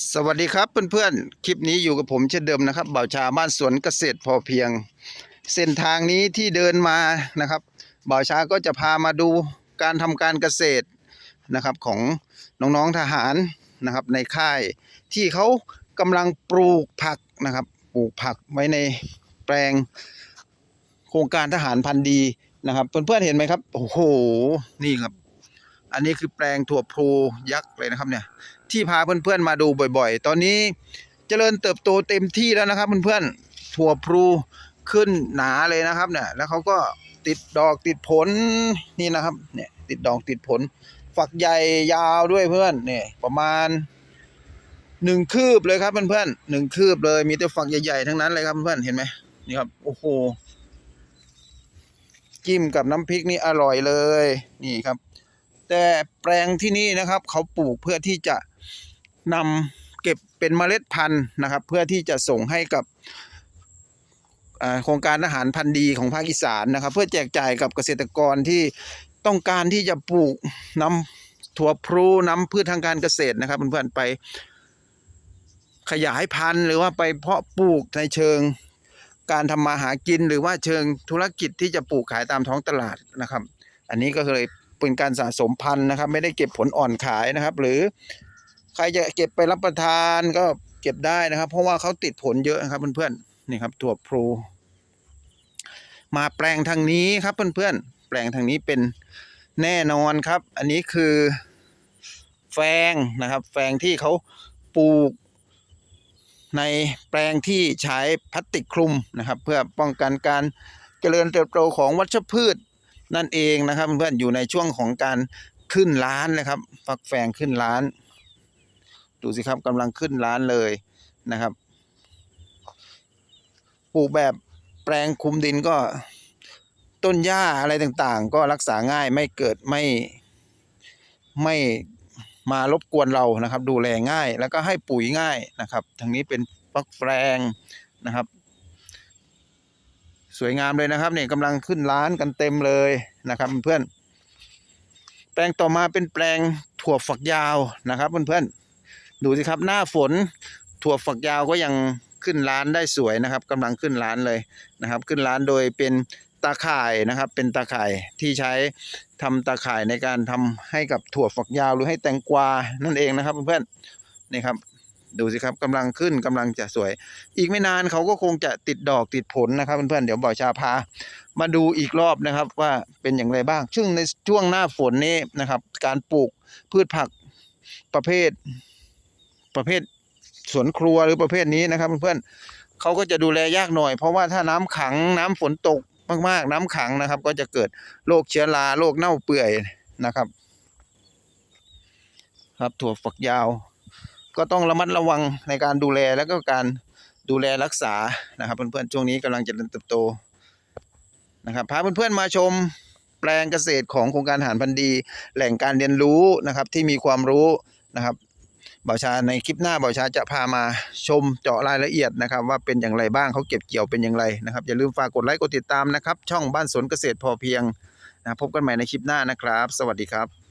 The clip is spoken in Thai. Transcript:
สวัสดีครับเพื่อนๆ คลิปนี้อยู่กับผมเช่นเดิมนะครับบ่าวชาบ้านสวนเกษตรพอเพียง เส้นทางนี้ที่เดินมานะครับบ่าวชาก็จะพามาดูการทำการเกษตรนะครับของน้องๆทหารนะครับในค่ายที่เขากำลังปลูกผักนะครับปลูกผักไว้ในแปลงโครงการทหารพันธุ์ดีนะครับ เพื่อนๆเห็นไหมครับโอ้โหนี่ครับ อันนี้คือแปลงถั่วพลูยักษ์เลยนะครับเนี่ยที่พาเพื่อนๆมาดูบ่อยๆ ตอนนี้เจริญเติบโตเต็มที่แล้วนะครับเพื่อนๆถั่วพลูขึ้นหนาเลยนะครับเนี่ยแล้วเขาก็ติดดอกติดผลนี่นะครับเนี่ยติดดอกติดผล ฝักใหญ่ยาวด้วยเพื่อนเนี่ยประมาณหนึ่งคืบเลยครับเพื่อนๆหนึ่งคืบเลยมีแต่ฝักใหญ่ๆทั้งนั้นเลยครับเพื่อนๆเห็นไหมนี่ครับโอ้โหจิ้มกับน้ำพริกนี่อร่อยเลย นี่ครับ แต่แปลงที่นี่นะครับ เขาปลูกเพื่อที่จะนำเก็บเป็นเมล็ดพันธุ์นะครับ เพื่อที่จะส่งให้กับโครงการอาหารพันธุ์ดีของภาคอีสานนะครับ เพื่อแจกจ่ายกับเกษตรกรที่ต้องการที่จะปลูกนำถั่วพลูนำพืชทางการเกษตรนะครับเพื่อนๆไปขยายพันธุ์หรือว่าไปเพาะปลูกในเชิงการทำมาหากินหรือว่าเชิงธุรกิจที่จะปลูกขายตามท้องตลาดนะครับ อันนี้ก็เลย เป็นการสะสมพันธุ์นะครับ ไม่ได้เก็บผลอ่อนขายนะครับ หรือใครจะเก็บไปรับประทานก็เก็บได้นะครับ เพราะว่าเขาติดผลเยอะนะครับเพื่อนๆนี่ครับถั่วพลูมาแปลงทางนี้ครับเพื่อนๆแปลงทางนี้เป็นแน่นอนครับ อันนี้คือแฟงนะครับ แฟงที่เขาปลูกในแปลงที่ใช้พลาสติกคลุมนะครับ เพื่อป้องกันการเจริญเติบโตของวัชพืช นั่นเองนะครับเพื่อนๆอยู่ในช่วงของการขึ้นล้านนะครับฟักแฟงขึ้นล้าน ดูสิครับกำลังขึ้นล้านเลยนะครับปลูกแบบแปลงคุมดินก็ต้นหญ้าอะไรต่างๆ ก็รักษาง่ายไม่เกิดไม่ไม่มารบกวนเรานะครับ ดูแลง่ายแล้วก็ให้ปุ๋ยง่ายนะครับทางนี้เป็นฟักแฟงนะครับ สวยงามเลยนะครับเนี่ยกำลังขึ้นร้านกันเต็มเลยนะครับเพื่อนแปลงต่อมาเป็นแปลงถั่วฝักยาวนะครับเพื่อนๆดูสิครับหน้าฝนถั่วฝักยาวก็ยังขึ้นร้านได้สวยนะครับกำลังขึ้นร้านเลยนะครับ ขึ้นร้านโดยเป็นตาข่ายนะครับ เป็นตาข่ายที่ใช้ทำตาข่ายในการทำให้กับถั่วฝักยาวหรือให้แตงกวานั่นเองนะครับเพื่อนๆนี่ครับ ดูสิครับกำลังขึ้นกำลังจะสวย อีกไม่นานเขาก็คงจะติดดอกติดผลนะครับเพื่อนๆเดี๋ยวบ่าวชาพา มาดูอีกรอบนะครับว่าเป็นอย่างไรบ้าง ซึ่งในช่วงหน้าฝนนี้นะครับ การปลูกพืชผักประเภท ประเภทสวนครัวหรือประเภทนี้นะครับเพื่อนๆเขาก็จะดูแลยากหน่อย เพราะว่าถ้าน้ำขังน้ำฝนตกมากๆ น้ำขังนะครับ ก็จะเกิดโรคเชื้อราโรคเน่าเปื่อยนะครับ ครับถั่วฝักยาว ก็ต้องระมัดระวังในการดูแลแล้วก็การดูแลรักษานะครับเพื่อนๆช่วงนี้กำลังเจริญเติบโตนะครับพาเพื่อนๆมาชมแปลงเกษตรของโครงการหารพันธุ์ดี แหล่งการเรียนรู้นะครับที่มีความรู้นะครับบ่าวชาในคลิปหน้าบ่าวชาจะพามาชมเจาะรายละเอียดนะครับ ว่าเป็นอย่างไรบ้างเขาเก็บเกี่ยวเป็นอย่างไรนะครับอย่าลืมฝากกดไลค์กดติดตามนะครับ ช่องบ้านสวนเกษตรพอเพียงนะพบกันใหม่ในคลิปหน้านะครับ สวัสดีครับ